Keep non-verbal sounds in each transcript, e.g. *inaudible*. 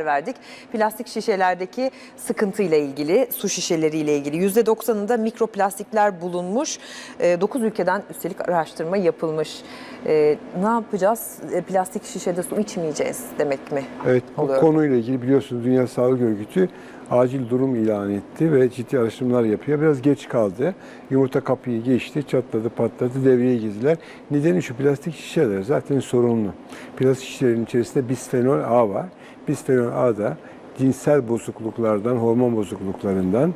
verdik. Plastik şişelerdeki sıkıntıyla ilgili, su şişeleriyle ilgili %90'ında mikroplastikler bulunmuş. 9 ülkeden üstelik araştırma yapılmış. E, ne yapacağız? E, Plastik şişede su içmeyeceğiz demek mi? Evet bu oluyor? konuyla ilgili biliyorsunuz Dünya Sağlık Örgütü acil durum ilan etti ve ciddi araştırmalar yapıyor. Biraz geç kaldı. Yumurta kapıyı geçti, çatladı, patladı, devreye girdiler. Nedeni şu plastik şişeler zaten sorunlu. Plastik şişelerin içerisinde bisfenol A var. Bisfenol A cinsel bozukluklardan, hormon bozukluklarından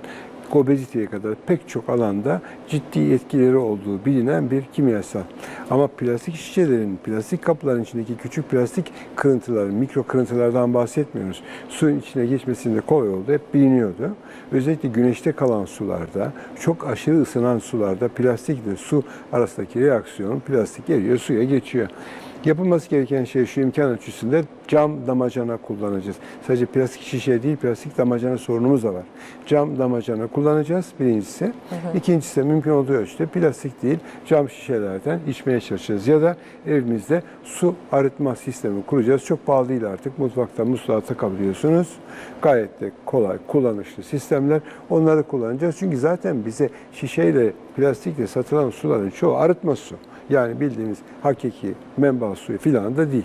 obeziteye kadar pek çok alanda ciddi etkileri olduğu bilinen bir kimyasal. Ama plastik şişelerin, plastik kapların içindeki küçük plastik kırıntılar, mikro kırıntılardan bahsetmiyoruz. Suyun içine geçmesinde kolay oldu, hep biliniyordu. Özellikle güneşte kalan sularda, çok aşırı ısınan sularda plastikle su arasındaki reaksiyon, plastik eriyor, suya geçiyor. Yapılması gereken şey şu imkan ölçüsünde cam damacana kullanacağız. Sadece plastik şişe değil, plastik damacana sorunumuz da var. Cam damacana kullanacağız birincisi. İkincisi de mümkün olduğu ölçüde plastik değil, cam şişelerden içmeye çalışacağız. Ya da evimizde su arıtma sistemi kuracağız. Çok pahalı değil artık. Mutfakta musluğa takabiliyorsunuz. Gayet de kolay, kullanışlı sistemler. Onları kullanacağız. Çünkü zaten bize şişeyle, plastikle satılan suların çoğu arıtma su. Yani bildiğimiz hakiki menba suyu filan değil.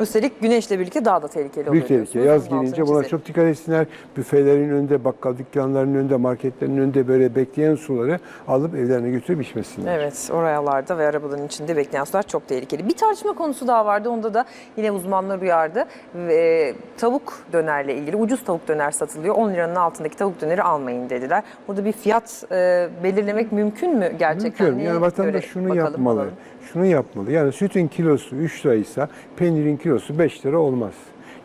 Üstelik güneşle birlikte daha da tehlikeli oluyor. Büyük tehlike. Yaz gelince buna çok dikkat etsinler. Büfelerin önünde, bakkal dükkanlarının önünde, marketlerin önünde böyle bekleyen suları alıp evlerine götürüp içmesinler. Evet, oralarda ve arabaların içinde bekleyen sular çok tehlikeli. Bir tartışma konusu daha vardı. Onda da yine uzmanlar uyardı. Ve tavuk dönerle ilgili ucuz tavuk döner satılıyor. 10 liranın altındaki tavuk döneri almayın dediler. Burada bir fiyat e, belirlemek mümkün mü gerçekten? Mümkün. Yani vatandaş şunu bakalım, yapmalı. alalım? Şunu yapmalı. Yani sütün kilosu 3 liraysa peynirin kilosu 5 lira olmaz.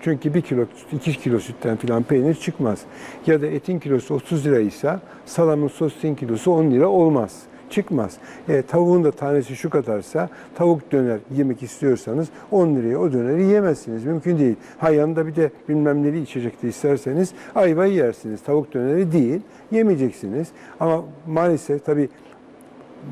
Çünkü 1 kilo, 2 kilo sütten filan peynir çıkmaz. Ya da etin kilosu 30 liraysa salamın sosisin kilosu 10 lira olmaz. Çıkmaz. E, tavuğun da tanesi şu kadarsa tavuk döner yemek istiyorsanız 10 liraya o döneri yemezsiniz. Mümkün değil. Ha yanında bir de bilmem neli içecek de isterseniz ayvayı yersiniz. Tavuk döneri değil yemeyeceksiniz. Ama maalesef tabii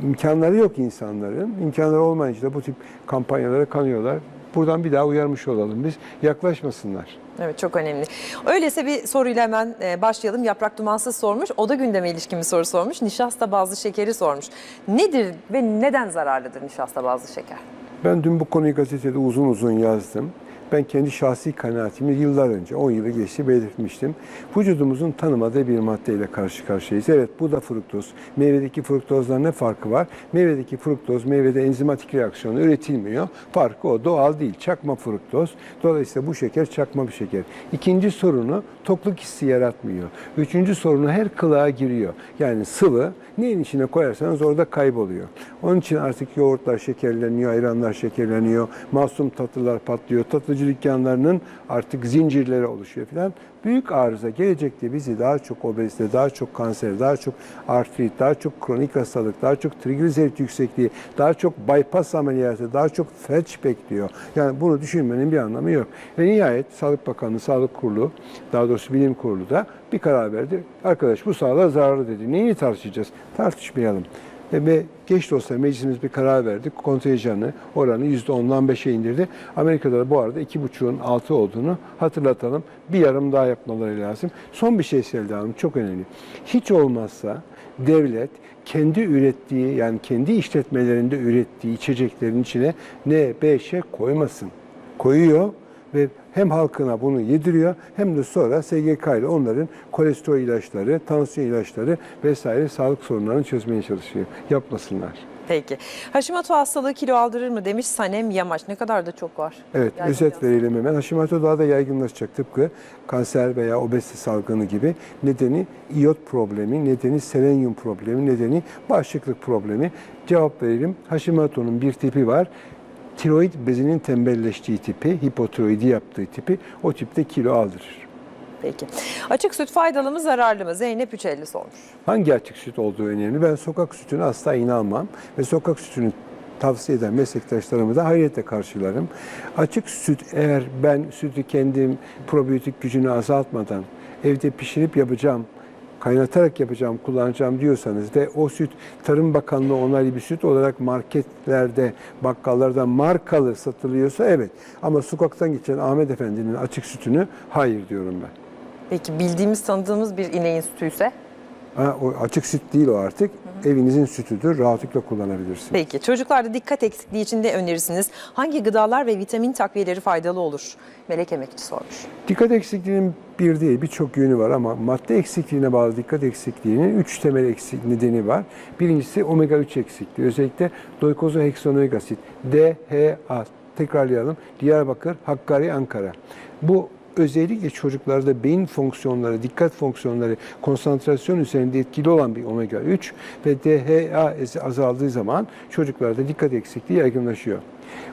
imkanları yok insanların. İmkanları olmayınca da bu tip kampanyalara kanıyorlar. Buradan bir daha uyarmış olalım biz. Yaklaşmasınlar. Evet çok önemli. Öyleyse bir soruyla hemen e, başlayalım. Yaprak Dumansız sormuş. O da gündeme ilişkin bir soru sormuş. Nişasta bazlı şekeri sormuş. Nedir ve neden zararlıdır nişasta bazlı şeker? Ben dün bu konuyu gazetede uzun uzun yazdım. Ben kendi şahsi kanaatimi yıllar önce, 10 yılı geçti belirtmiştim. Vücudumuzun tanımadığı bir maddeyle karşı karşıyayız. Evet bu da fruktoz. Meyvedeki fruktozdan ne farkı var? Meyvedeki fruktoz, meyvede enzimatik reaksiyonu üretilmiyor. Farkı o, doğal değil. Çakma fruktoz. Dolayısıyla bu şeker çakma bir şeker. İkinci sorunu tokluk hissi yaratmıyor. Üçüncü sorunu her kılığa giriyor. Yani sıvı neyin içine koyarsanız orada kayboluyor. Onun için artık yoğurtlar şekerleniyor, ayranlar şekerleniyor, masum tatlılar patlıyor. Tatlıcı dükkanlarının artık zincirleri oluşuyor falan. Büyük arıza gelecekte bizi daha çok obezite, daha çok kanser, daha çok artrit, daha çok kronik hastalık, daha çok trigliserit yüksekliği, daha çok bypass ameliyatı, daha çok felç bekliyor. Yani bunu düşünmenin bir anlamı yok. Ve nihayet Sağlık Bakanlığı, Sağlık Kurulu, daha doğrusu Bilim Kurulu da bir karar verdi. Arkadaş bu sağlığa zararlı dedi. Neyini tartışacağız? Tartışmayalım. Ve geç de meclisimiz bir karar verdi. Kontenjanı, oranı %10'dan 5'e indirdi. Amerika'da da bu arada 2,5'un altı olduğunu hatırlatalım. Bir yarım daha yapmaları lazım. Son bir şey Selda Hanım çok önemli. Hiç olmazsa devlet kendi ürettiği yani kendi işletmelerinde ürettiği içeceklerin içine ne B, Ş koymasın. Koyuyor ve hem halkına bunu yediriyor hem de sonra SGK ile onların kolesterol ilaçları, tansiyon ilaçları vesaire sağlık sorunlarını çözmeye çalışıyor. Yapmasınlar. Peki. Hashimoto hastalığı kilo aldırır mı demiş Sanem Yamaç. Ne kadar da çok var. Evet, özet verelim hemen. Hashimoto daha da yaygınlaşacak tıpkı kanser veya obezite salgını gibi. Nedeni iyot problemi, nedeni selenyum problemi, nedeni bağışıklık problemi. Cevap verelim. Hashimoto'nun bir tipi var. Tiroid bezinin tembelleştiği tipi, hipotiroidi yaptığı tipi o tipte kilo aldırır. Peki. Açık süt faydalı mı zararlı mı? Zeynep Üçelli sormuş. Hangi açık süt olduğu önemli. Ben sokak sütüne asla inanmam ve sokak sütünü tavsiye eden meslektaşlarımı da hayretle karşılarım. Açık süt eğer ben sütü kendim probiyotik gücünü azaltmadan evde pişirip yapacağım kaynatarak yapacağım, kullanacağım diyorsanız ve o süt Tarım Bakanlığı onaylı bir süt olarak marketlerde, bakkallarda markalı satılıyorsa evet. Ama sokaktan geçen Ahmet Efendi'nin açık sütünü hayır diyorum ben. Peki bildiğimiz tanıdığımız bir ineğin sütüyse? Ha, o açık süt değil o artık. Evinizin sütüdür. Rahatlıkla kullanabilirsiniz. Peki çocuklarda dikkat eksikliği için de önerirsiniz. Hangi gıdalar ve vitamin takviyeleri faydalı olur? Melek Emekçi sormuş. Dikkat eksikliğinin bir değil birçok yönü var ama madde eksikliğine bağlı dikkat eksikliğinin üç temel eksik nedeni var. Birincisi omega 3 eksikliği. Özellikle doykozoheksanoik asit, DHA. Tekrarlayalım. Diyarbakır, Hakkari, Ankara. Bu özellikle çocuklarda beyin fonksiyonları, dikkat fonksiyonları, konsantrasyon üzerinde etkili olan bir omega 3 ve DHA azaldığı zaman çocuklarda dikkat eksikliği yaygınlaşıyor.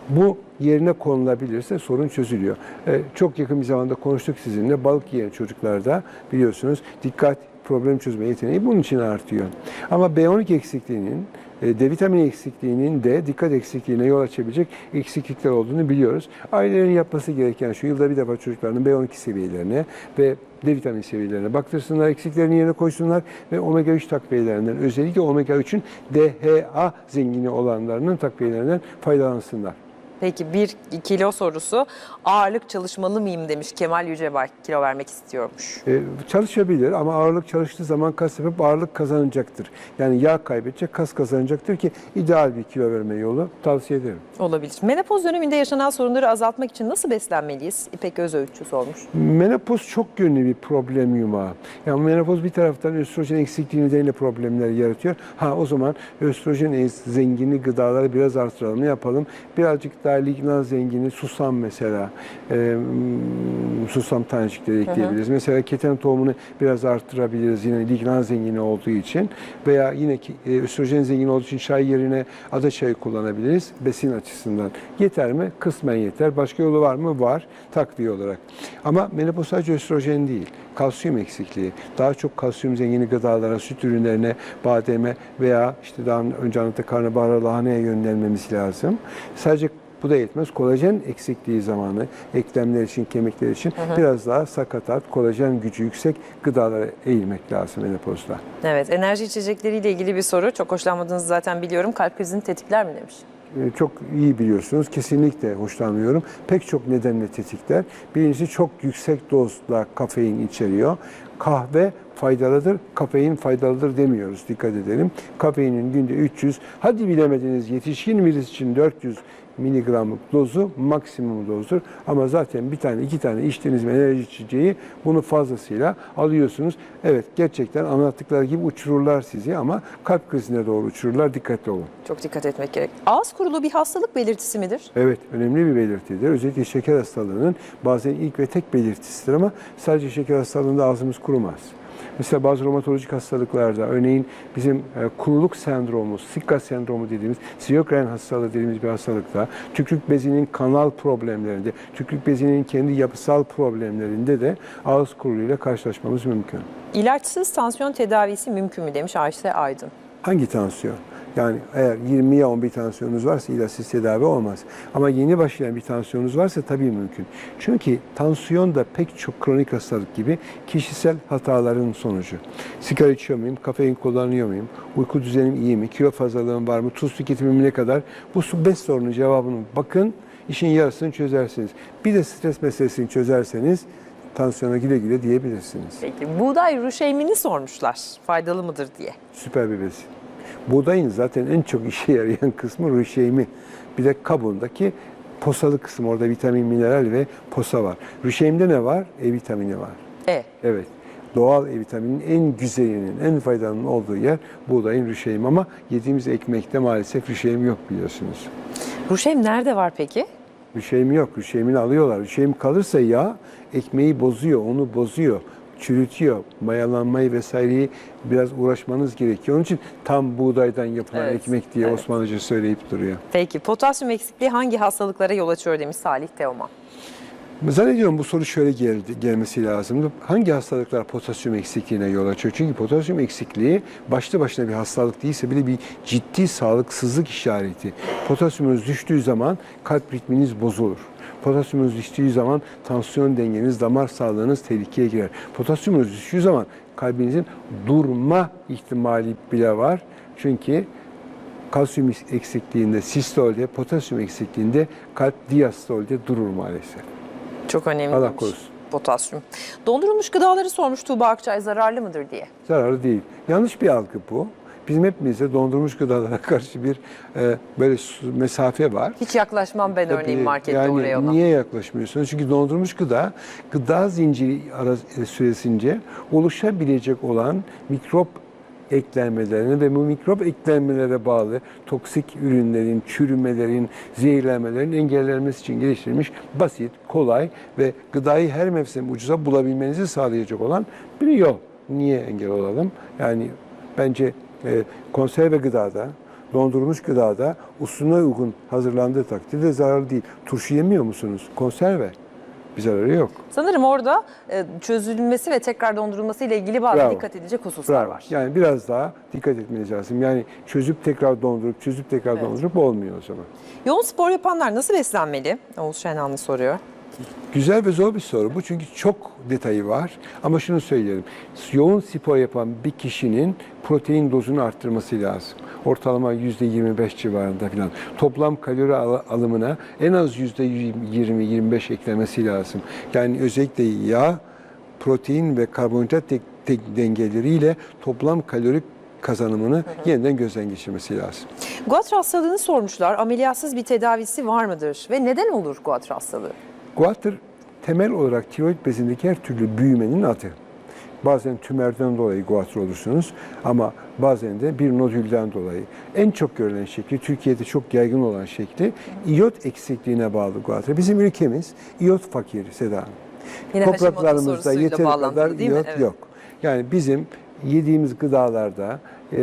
Bu yerine konulabilirse sorun çözülüyor. Ee, çok yakın bir zamanda konuştuk sizinle. Balık yiyen çocuklarda biliyorsunuz dikkat problem çözme yeteneği bunun için artıyor. Ama B12 eksikliğinin, D vitamini eksikliğinin de dikkat eksikliğine yol açabilecek eksiklikler olduğunu biliyoruz. Ailelerin yapması gereken şu yılda bir defa çocukların B12 seviyelerine ve D vitamini seviyelerine baktırsınlar, eksiklerini yerine koysunlar ve omega 3 takviyelerinden özellikle omega 3'ün DHA zengini olanlarının takviyelerinden faydalansınlar. Peki bir kilo sorusu ağırlık çalışmalı mıyım demiş Kemal Yücebay kilo vermek istiyormuş. Ee, çalışabilir ama ağırlık çalıştığı zaman kas yapıp ağırlık kazanacaktır. Yani yağ kaybedecek, kas kazanacaktır ki ideal bir kilo verme yolu tavsiye ederim. Olabilir. Menopoz döneminde yaşanan sorunları azaltmak için nasıl beslenmeliyiz? İpek Özöğütçü sormuş. Menopoz çok yönlü bir problem yumağı. Yani menopoz bir taraftan östrojen eksikliği nedeniyle problemler yaratıyor. Ha o zaman östrojen ez- zengini gıdaları biraz artıralım. Yapalım? Birazcık daha lignan zengini susam mesela. Mm, susam tanecikleri ekleyebiliriz. Mesela keten tohumunu biraz arttırabiliriz yine lignan zengini olduğu için. Veya yine e, östrojen zengini olduğu için çay yerine ada çayı kullanabiliriz besin açısından. Yeter mi? Kısmen yeter. Başka yolu var mı? Var. Takviye olarak. Ama menopoz sadece östrojen değil. Kalsiyum eksikliği. Daha çok kalsiyum zengini gıdalara, süt ürünlerine, bademe veya işte daha önce anlattık karnabahara, lahaneye yönlenmemiz lazım. Sadece bu da yetmez. Kolajen eksikliği zamanı eklemler için, kemikler için biraz daha sakatat, kolajen gücü yüksek gıdalara eğilmek lazım menopozda. Evet enerji içecekleriyle ilgili bir soru. Çok hoşlanmadığınızı zaten biliyorum. Kalp krizini tetikler mi demiş. Ee, çok iyi biliyorsunuz. Kesinlikle hoşlanmıyorum. Pek çok nedenle tetikler. Birincisi çok yüksek dozda kafein içeriyor. Kahve faydalıdır, kafein faydalıdır demiyoruz. Dikkat edelim. Kafeinin günde 300, hadi bilemediniz yetişkin birisi için 400 miligramlık dozu maksimum dozdur. Ama zaten bir tane iki tane içtiğiniz enerji içeceği bunu fazlasıyla alıyorsunuz. Evet gerçekten anlattıkları gibi uçururlar sizi ama kalp krizine doğru uçururlar. Dikkatli olun. Çok dikkat etmek gerek. Ağız kuruluğu bir hastalık belirtisi midir? Evet, önemli bir belirtidir. Özellikle şeker hastalığının bazen ilk ve tek belirtisidir ama sadece şeker hastalığında ağzımız kurumaz. Mesela bazı romatolojik hastalıklarda, örneğin bizim e, kuruluk sendromu, Sika sendromu dediğimiz, Sjögren hastalığı dediğimiz bir hastalıkta, tükrük bezinin kanal problemlerinde, tükrük bezinin kendi yapısal problemlerinde de ağız kuruluğuyla karşılaşmamız mümkün. İlaçsız tansiyon tedavisi mümkün mü demiş Ayşe Aydın. Hangi tansiyon? Yani eğer 20 ya 11 tansiyonunuz varsa ilaçsız tedavi olmaz. Ama yeni başlayan bir tansiyonunuz varsa tabii mümkün. Çünkü tansiyon da pek çok kronik hastalık gibi kişisel hataların sonucu. Sigara içiyor muyum? Kafein kullanıyor muyum? Uyku düzenim iyi mi? Kilo fazlalığım var mı? Tuz tüketimim ne kadar? Bu su 5 sorunun cevabını bakın, işin yarısını çözersiniz. Bir de stres meselesini çözerseniz tansiyona güle güle diyebilirsiniz. Peki buğday ruşeymini sormuşlar. Faydalı mıdır diye. Süper bir besin. Buğdayın zaten en çok işe yarayan *laughs* kısmı rüşeymi. Bir de kabuğundaki posalı kısım orada vitamin, mineral ve posa var. Rüşeymde ne var? E vitamini var. E. Evet. Doğal E vitaminin en güzelinin, en faydanın olduğu yer buğdayın rüşeymi ama yediğimiz ekmekte maalesef rüşeyim yok biliyorsunuz. Ruşeym nerede var peki? Rüşeymi yok. Rüşeymini alıyorlar. Rüşeyim kalırsa yağ ekmeği bozuyor, onu bozuyor, çürütüyor. Mayalanmayı vesaireyi biraz uğraşmanız gerekiyor. Onun için tam buğdaydan yapılan Evet, ekmek diye evet. Osmanlıca söyleyip duruyor. Peki potasyum eksikliği hangi hastalıklara yol açıyor demiş Salih Teoman. Zannediyorum bu soru şöyle geldi, gelmesi lazımdı. Hangi hastalıklar potasyum eksikliğine yol açıyor? Çünkü potasyum eksikliği başlı başına bir hastalık değilse bile bir ciddi sağlıksızlık işareti. Potasyumunuz düştüğü zaman kalp ritminiz bozulur. Potasyumunuz düştüğü zaman tansiyon dengeniz, damar sağlığınız tehlikeye girer. Potasyumunuz düştüğü zaman kalbinizin durma ihtimali bile var. Çünkü kalsiyum eksikliğinde, sistolde, potasyum eksikliğinde kalp diastolde durur maalesef. Çok önemli. Allah korusun. Potasyum. Dondurulmuş gıdaları sormuş Tuğba Akçay zararlı mıdır diye. Zararlı değil. Yanlış bir algı bu. Bizim hepimizde dondurmuş gıdalara *laughs* karşı bir e, böyle mesafe var. Hiç yaklaşmam ben örneğin Tabii, markette yani oraya ona. Niye yaklaşmıyorsunuz? Çünkü dondurmuş gıda, gıda zinciri e, süresince oluşabilecek olan mikrop eklenmelerine ve bu mikrop eklenmelere bağlı toksik ürünlerin, çürümelerin, zehirlenmelerin engellenmesi için geliştirilmiş basit, kolay ve gıdayı her mevsim ucuza bulabilmenizi sağlayacak olan bir yol. Niye engel olalım? Yani bence konserve gıdada, dondurulmuş gıdada usulüne uygun hazırlandığı takdirde zararlı değil. Turşu yemiyor musunuz? Konserve. Bir zararı yok. Sanırım orada e, çözülmesi ve tekrar dondurulması ile ilgili bazı Bravo. dikkat edilecek hususlar Bravo. var. Yani biraz daha dikkat etmeniz lazım. Yani çözüp tekrar dondurup, çözüp tekrar Evet. dondurup olmuyor o zaman. Yoğun spor yapanlar nasıl beslenmeli? Oğuz Şenanlı soruyor. Güzel ve zor bir soru bu çünkü çok detayı var. Ama şunu söyleyelim. Yoğun spor yapan bir kişinin protein dozunu arttırması lazım. Ortalama %25 civarında falan. Toplam kalori al- alımına en az %20-25 eklemesi lazım. Yani özellikle yağ, protein ve karbonhidrat dengeleriyle toplam kalori kazanımını yeniden gözden geçirmesi lazım. Guatr hastalığını sormuşlar. Ameliyatsız bir tedavisi var mıdır? Ve neden olur Guatr hastalığı? Guatr temel olarak tiroid bezindeki her türlü büyümenin adı. Bazen tümörden dolayı guatr olursunuz ama bazen de bir nodülden dolayı. En çok görülen şekli, Türkiye'de çok yaygın olan şekli iot eksikliğine bağlı guatr. Bizim ülkemiz iot fakiri Seda Hanım. Yine Topraklarımızda yeteri kadar iot Evet. yok. Yani bizim yediğimiz gıdalarda e,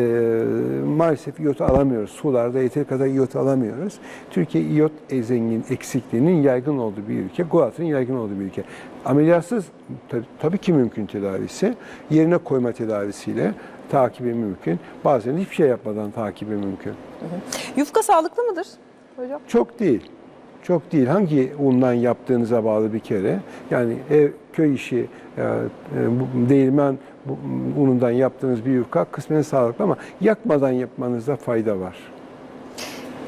maalesef iot alamıyoruz. Sularda yeteri kadar iot alamıyoruz. Türkiye iot e, zengin eksikliğinin yaygın olduğu bir ülke. Guatr'ın yaygın olduğu bir ülke. Ameliyatsız tabii, tabii ki mümkün tedavisi. Yerine koyma tedavisiyle takibi mümkün. Bazen hiçbir şey yapmadan takibi mümkün. Yufka sağlıklı mıdır hocam? Çok değil. Çok değil. Hangi undan yaptığınıza bağlı bir kere. Yani ev, köy işi, e, e, değirmen unundan yaptığınız bir yufka kısmen sağlıklı ama yakmadan yapmanızda fayda var.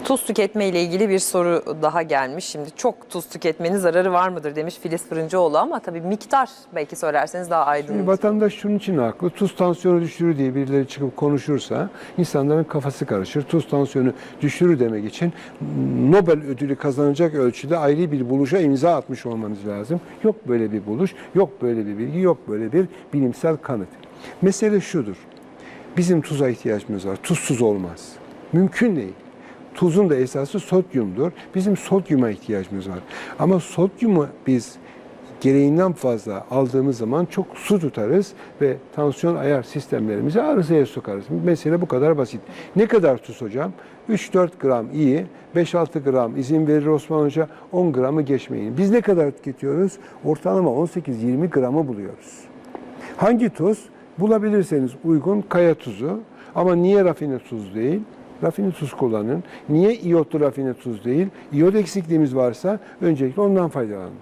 Tuz tüketme ile ilgili bir soru daha gelmiş. Şimdi çok tuz tüketmenin zararı var mıdır demiş Filiz Fırıncıoğlu ama tabii miktar belki söylerseniz daha Şimdi aydınlık. vatandaş şunun için haklı. Tuz tansiyonu düşürür diye birileri çıkıp konuşursa insanların kafası karışır. Tuz tansiyonu düşürür demek için Nobel ödülü kazanacak ölçüde ayrı bir buluşa imza atmış olmanız lazım. Yok böyle bir buluş, yok böyle bir bilgi, yok böyle bir bilimsel kanıt. Mesele şudur. Bizim tuza ihtiyacımız var. Tuzsuz olmaz. Mümkün değil. Tuzun da esası sodyumdur. Bizim sodyuma ihtiyacımız var. Ama sodyumu biz gereğinden fazla aldığımız zaman çok su tutarız ve tansiyon ayar sistemlerimizi arızaya sokarız. Mesele bu kadar basit. Ne kadar tuz hocam? 3-4 gram iyi, 5-6 gram izin verir Osman Hoca, 10 gramı geçmeyin. Biz ne kadar tüketiyoruz? Ortalama 18-20 gramı buluyoruz. Hangi tuz? Bulabilirseniz uygun kaya tuzu. Ama niye rafine tuz değil? Rafine tuz kullanın. Niye iyotlu rafine tuz değil? İyot eksikliğimiz varsa öncelikle ondan faydalanın.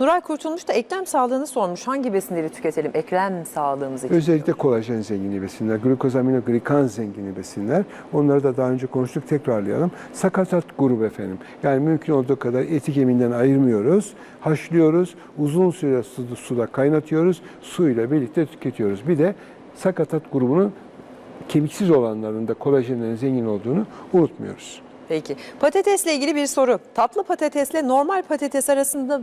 Nuray Kurtulmuş da eklem sağlığını sormuş. Hangi besinleri tüketelim eklem sağlığımız için? Özellikle kolajen zengini besinler, glukozaminoglikan zengini besinler. Onları da daha önce konuştuk, tekrarlayalım. Sakatat grubu efendim. Yani mümkün olduğu kadar eti kemiğinden ayırmıyoruz. Haşlıyoruz, uzun süre suda kaynatıyoruz, suyla birlikte tüketiyoruz. Bir de sakatat grubunun kemiksiz olanların da kolajenlerin zengin olduğunu unutmuyoruz. Peki. Patatesle ilgili bir soru. Tatlı patatesle normal patates arasında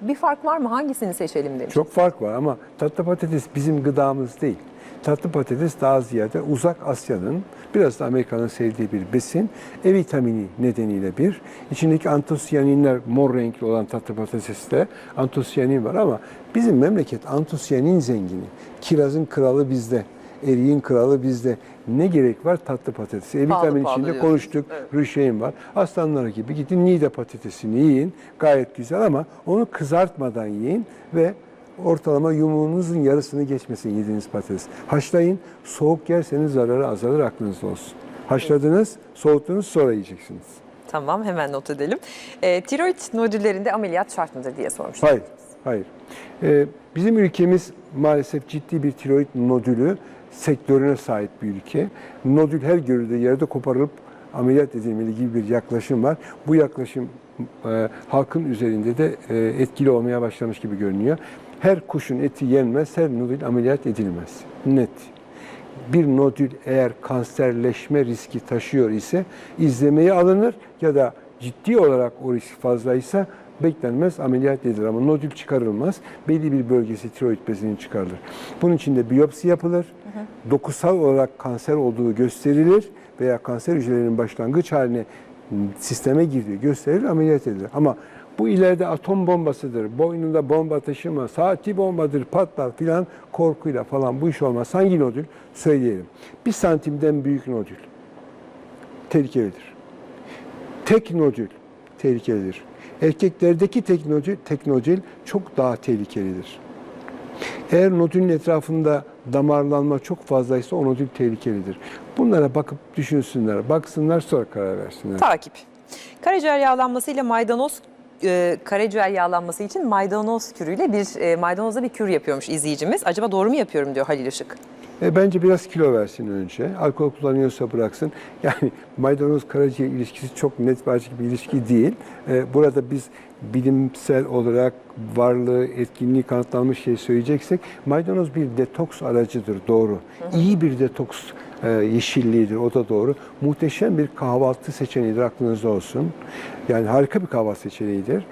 bir fark var mı? Hangisini seçelim demiş. Çok fark var ama tatlı patates bizim gıdamız değil. Tatlı patates daha ziyade uzak Asya'nın, biraz da Amerika'nın sevdiği bir besin. E vitamini nedeniyle bir. İçindeki antosiyaninler mor renkli olan tatlı patateste antosiyanin var ama bizim memleket antosiyanin zengini. Kirazın kralı bizde. Eriğin kralı bizde. Ne gerek var tatlı patatesi? E Pahalı vitamin pahalı içinde diyorsunuz. konuştuk. Evet. Rüşeğin var. Aslanlar gibi gidin Niğde patatesini yiyin. Gayet güzel ama onu kızartmadan yiyin ve ortalama yumuğunuzun yarısını geçmesin yediğiniz patates. Haşlayın. Soğuk yerseniz zararı azalır aklınızda olsun. Haşladınız, soğuttunuz sonra yiyeceksiniz. Tamam hemen not edelim. E, tiroid nodüllerinde ameliyat şart mıdır diye sormuş. Hayır, hayır. Ee, bizim ülkemiz maalesef ciddi bir tiroid nodülü sektörüne sahip bir ülke. Nodül her görüldüğü yerde koparılıp ameliyat edilmeli gibi bir yaklaşım var. Bu yaklaşım e, halkın üzerinde de e, etkili olmaya başlamış gibi görünüyor. Her kuşun eti yenmez, her nodül ameliyat edilmez. Net bir nodül eğer kanserleşme riski taşıyor ise izlemeye alınır ya da ciddi olarak o risk fazlaysa beklenmez ameliyat edilir ama nodül çıkarılmaz. Belli bir bölgesi tiroid bezinin çıkarılır. Bunun için de biyopsi yapılır. Dokusal olarak kanser olduğu gösterilir veya kanser hücrelerinin başlangıç haline sisteme girdiği gösterilir, ameliyat edilir. Ama bu ileride atom bombasıdır, boynunda bomba taşıma, saati bombadır, patlar filan korkuyla falan bu iş olmaz. Hangi nodül? Söyleyelim. Bir santimden büyük nodül. Tehlikelidir. Tek nodül tehlikelidir. Erkeklerdeki tek nodül, tek nodül çok daha tehlikelidir. Eğer nodülün etrafında damarlanma çok fazlaysa o nodül tehlikelidir. Bunlara bakıp düşünsünler, baksınlar sonra karar versinler. Takip. Karaciğer yağlanması ile maydanoz e, karaciğer yağlanması için maydanoz kürüyle bir e, maydanozla bir kür yapıyormuş izleyicimiz. Acaba doğru mu yapıyorum diyor Halil Işık. E, bence biraz kilo versin önce. Alkol kullanıyorsa bıraksın. *laughs* Yani maydanoz karaciğer ilişkisi çok net ve açık bir ilişki değil. E, burada biz bilimsel olarak varlığı, etkinliği kanıtlanmış şey söyleyeceksek maydanoz bir detoks aracıdır doğru. İyi bir detoks e, yeşilliğidir o da doğru. Muhteşem bir kahvaltı seçeneğidir aklınızda olsun. Yani harika bir kahvaltı seçeneğidir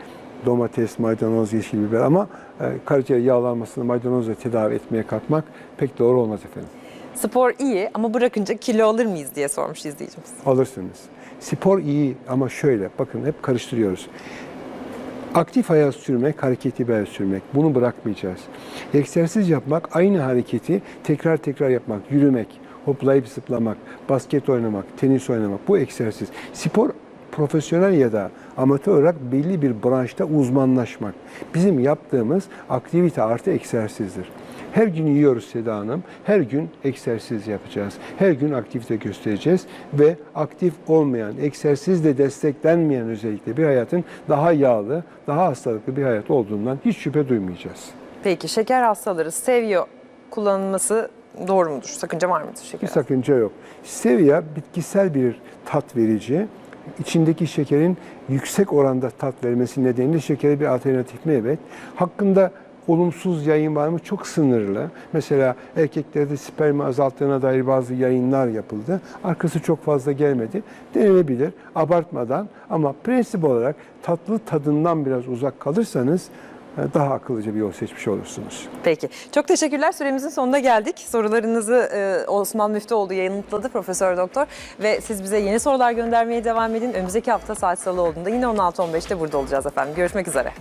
domates, maydanoz, yeşil biber ama e, karaciğer yağlanmasını maydanozla tedavi etmeye kalkmak pek doğru olmaz efendim. Spor iyi ama bırakınca kilo alır mıyız diye sormuş izleyicimiz. Alırsınız. Spor iyi ama şöyle bakın hep karıştırıyoruz. Aktif hayat sürmek, hareketi bel sürmek. Bunu bırakmayacağız. Egzersiz yapmak, aynı hareketi tekrar tekrar yapmak, yürümek, hoplayıp zıplamak, basket oynamak, tenis oynamak. Bu egzersiz. Spor profesyonel ya da amatör olarak belli bir branşta uzmanlaşmak. Bizim yaptığımız aktivite artı egzersizdir. Her gün yiyoruz Seda Hanım. Her gün egzersiz yapacağız. Her gün aktivite göstereceğiz ve aktif olmayan, egzersizle desteklenmeyen özellikle bir hayatın daha yağlı, daha hastalıklı bir hayat olduğundan hiç şüphe duymayacağız. Peki şeker hastaları seviyor kullanılması doğru mudur? Sakınca var mıdır şeker? Bir sakınca yok. Stevia bitkisel bir tat verici. İçindeki şekerin yüksek oranda tat vermesi nedeniyle şekere bir alternatif mi? Evet. Hakkında olumsuz yayın var mı? Çok sınırlı. Mesela erkeklerde spermi azalttığına dair bazı yayınlar yapıldı. Arkası çok fazla gelmedi. Denenebilir abartmadan ama prensip olarak tatlı tadından biraz uzak kalırsanız daha akıllıca bir yol seçmiş olursunuz. Peki. Çok teşekkürler. Süremizin sonuna geldik. Sorularınızı e, Osman Müftüoğlu yanıtladı Profesör Doktor ve siz bize yeni sorular göndermeye devam edin. Önümüzdeki hafta saat salı olduğunda yine 16.15'te burada olacağız efendim. Görüşmek üzere.